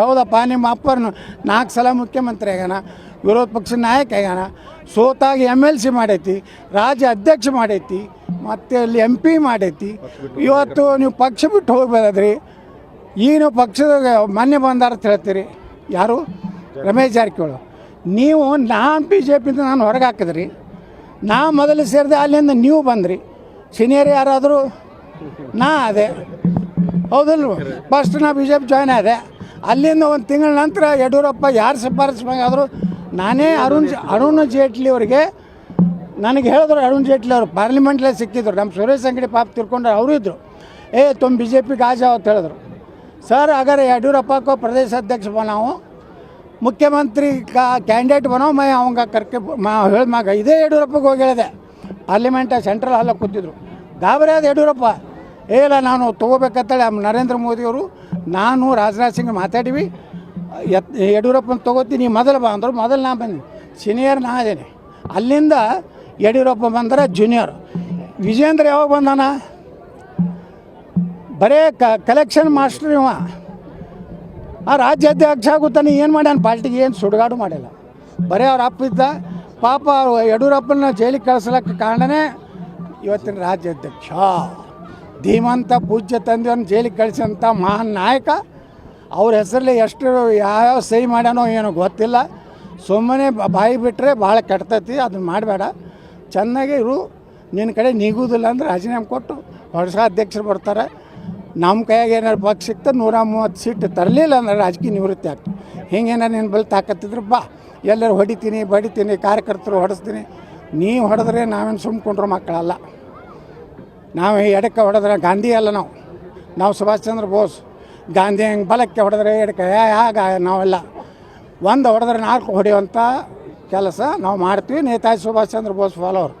ಹೌದಪ್ಪ, ನಿಮ್ಮ ಅಪ್ಪರನ್ನು ನಾಲ್ಕು ಸಲ ಮುಖ್ಯಮಂತ್ರಿ ಆಗ್ಯಾನ, ವಿರೋಧ ಪಕ್ಷದ ನಾಯಕ ಆಗ್ಯಾನ, ಸೋತಾಗಿ ಎಂ ಎಲ್ ಸಿ ಮಾಡೈತಿ, ರಾಜ್ಯ ಅಧ್ಯಕ್ಷ ಮಾಡೈತಿ, ಮತ್ತು ಅಲ್ಲಿ ಎಂ ಪಿ ಮಾಡೈತಿ. ಇವತ್ತು ನೀವು ಪಕ್ಷ ಬಿಟ್ಟು ಹೋಗ್ಬೋದ್ರಿ ಈಗ ನೀವು ಪಕ್ಷದ ಮೊನ್ನೆ ಬಂದಾರ ಅಂತ ಹೇಳ್ತೀರಿ. ಯಾರು? ರಮೇಶ್ ಜಾರಕಿಹೊಳಿ. ನೀವು ನಾನು ಬಿ ಜೆ ಪಿಯಿಂದ ನಾನು ಹೊರಗೆ ಹಾಕಿದ್ರಿ. ನಾ ಮೊದಲು ಸೇರಿದೆ, ಅಲ್ಲಿಂದ ನೀವು ಬಂದ್ರಿ. ಸೀನಿಯರ್ ಯಾರಾದರೂ? ನಾ ಅದೇ. ಹೌದಲ್ವ? ಫಸ್ಟ್ ನಾ ಬಿ ಜೆ ಪಿ ಜಾಯ್ನ್ ಆದೆ. ಅಲ್ಲಿಂದ ಒಂದು ತಿಂಗಳ ನಂತರ ಯಡಿಯೂರಪ್ಪ ಯಾರು ಶಿಫಾರಸು ಬೇಕಾದರೂ ನಾನೇ ಅರುಣ್ ಅರುಣ್ ಜೇಟ್ಲಿ ಅವರಿಗೆ ನನಗೆ ಹೇಳಿದ್ರು ಅರುಣ್ ಜೇಟ್ಲಿ ಅವರು ಪಾರ್ಲಿಮೆಂಟ್ಲೇ ಸಿಕ್ಕಿದ್ರು. ನಮ್ಮ ಸುರೇಶ್ ಅಂಗಡಿ ಪಾಪ ತಿರ್ಕೊಂಡ್ರೆ ಅವರು ಇದ್ದರು ಏ, ತುಮ್ ಬಿ ಜೆ ಪಿ ಗಾಜಾ ಅಂತ ಹೇಳಿದ್ರು. ಸರ್, ಹಾಗಾದ್ರೆ ಯಡಿಯೂರಪ್ಪ ಪ್ರದೇಶ ಅಧ್ಯಕ್ಷ ನಾವು, ಮುಖ್ಯಮಂತ್ರಿ ಕಾ ಕ್ಯಾಂಡಿಡೇಟ್ ಬನೋ ಮೈ ಅವಂಗ ಕರ್ಕೆ ಮಾ ಹೇಳಿದ ಮಗ. ಇದೇ ಯಡಿಯೂರಪ್ಪಗೆ ಹೋಗಿ ಹೇಳಿದೆ. ಪಾರ್ಲಿಮೆಂಟ ಸೆಂಟ್ರಲ್ ಹಾಲಕ್ಕೆ ಕೂತಿದ್ರು. ಗಾಬರಿ ಆದ ಯಡಿಯೂರಪ್ಪ. ಇಲ್ಲ ನಾನು ತೊಗೋಬೇಕಂತೇಳಿ ನರೇಂದ್ರ ಮೋದಿಯವರು, ನಾನು ರಾಜನಾಥ್ ಸಿಂಗ್ ಮಾತಾಡಿವಿ. ಎತ್ ಯಡಿಯೂರಪ್ಪನ ತೊಗೋತೀನಿ ಮೊದಲು ಬಾ ಅಂದರು, ಮೊದಲು ನಾ ಬಂದೆ ಸೀನಿಯರ್ ನಾ ಇದ್ದೇನೆ ಅಲ್ಲಿಂದ ಯಡಿಯೂರಪ್ಪ ಬಂದರೆ ಜೂನಿಯರ್. ವಿಜೇಂದ್ರ ಯಾವಾಗ ಬಂದಾನ? ಬರೇ ಕ ಕಲೆಕ್ಷನ್ ಮಾಸ್ಟರ್ ಇವ. ಆ ರಾಜ್ಯಾಧ್ಯಕ್ಷ ಆಗುತ್ತಾನೆ, ಏನು ಮಾಡ್ಯಾನ? ಪಾರ್ಟಿಗೆ ಏನು ಸುಡುಗಾಡು ಮಾಡಿಲ್ಲ. ಬರೀ ಅವ್ರ ಅಪ್ಪ ಇದ್ದ. ಪಾಪ ಯಡಿಯೂರಪ್ಪನ ಜೈಲಿಗೆ ಕಳಿಸ್ಲಕ್ಕೆ ಕಾರಣನೇ ಇವತ್ತಿನ ರಾಜ್ಯಾಧ್ಯಕ್ಷ. ಧೀಮಂತ ಪೂಜ್ಯ ತಂದೆಯನ್ನು ಜೈಲಿಗೆ ಕಳಿಸಿದಂಥ ಮಹಾನ್ ನಾಯಕ, ಅವ್ರ ಹೆಸರಲ್ಲಿ ಎಷ್ಟು ಯಾವ್ಯಾವ ಸಹಿ ಮಾಡ್ಯಾನೋ ಏನೋ ಗೊತ್ತಿಲ್ಲ. ಸುಮ್ಮನೆ ಬಾಯಿ ಬಿಟ್ಟರೆ ಭಾಳ ಕೆಡ್ತೈತಿ ಅದನ್ನ ಮಾಡಬೇಡ. ಚೆನ್ನಾಗಿ ಇರು ನಿನ್ನ ಕಡೆ ನೀಗುವುದಿಲ್ಲ ಅಂದ್ರೆ ರಾಜೀನಾಮೆ ಕೊಟ್ಟು ಹೊಸ ಅಧ್ಯಕ್ಷರು ಬರ್ತಾರೆ. ನಮ್ಮ ಕೈಯಾಗ ಏನಾರು ಪಕ್ಷ ಸಿಕ್ತ ನೂರ ಮೂವತ್ತು ಸೀಟ್ ತರಲಿಲ್ಲ ಅಂದ್ರೆ ರಾಜಕೀಯ ನಿವೃತ್ತಿ ಆಗ್ತದೆ ಹಿಂಗೇನಾರು ನಿನ್ನ ಬಳಿ ತಾಕತ್ತಿದ್ರು ಬಾ, ಎಲ್ಲರೂ ಹೊಡಿತೀನಿ, ಬಡಿತೀನಿ, ಕಾರ್ಯಕರ್ತರು ಹೊಡೆಸ್ತೀನಿ. ನೀವು ಹೊಡೆದ್ರೆ ನಾವೇನು ಸುಮ್ಕೊಂಡ್ರು ಮಕ್ಕಳಲ್ಲ. ನಾವು ಎಡಕ್ಕೆ ಹೊಡೆದ್ರೆ ಗಾಂಧಿ ಅಲ್ಲ ನಾವು. ನಾವು ಸುಭಾಷ್ ಚಂದ್ರ ಬೋಸ್. ಗಾಂಧಿ ಹಂಗೆ ಬಲಕ್ಕೆ ಹೊಡೆದ್ರೆ ಎಡಕ್ಕೆ ಯಾಗ ನಾವೆಲ್ಲ. ಒಂದು ಹೊಡೆದ್ರೆ ನಾಲ್ಕು ಹೊಡೆಯುವಂಥ ಕೆಲಸ ನಾವು ಮಾಡ್ತೀವಿ. ನೇತಾಜಿ ಸುಭಾಷ್ ಚಂದ್ರ ಬೋಸ್ ಫಾಲೋವರ್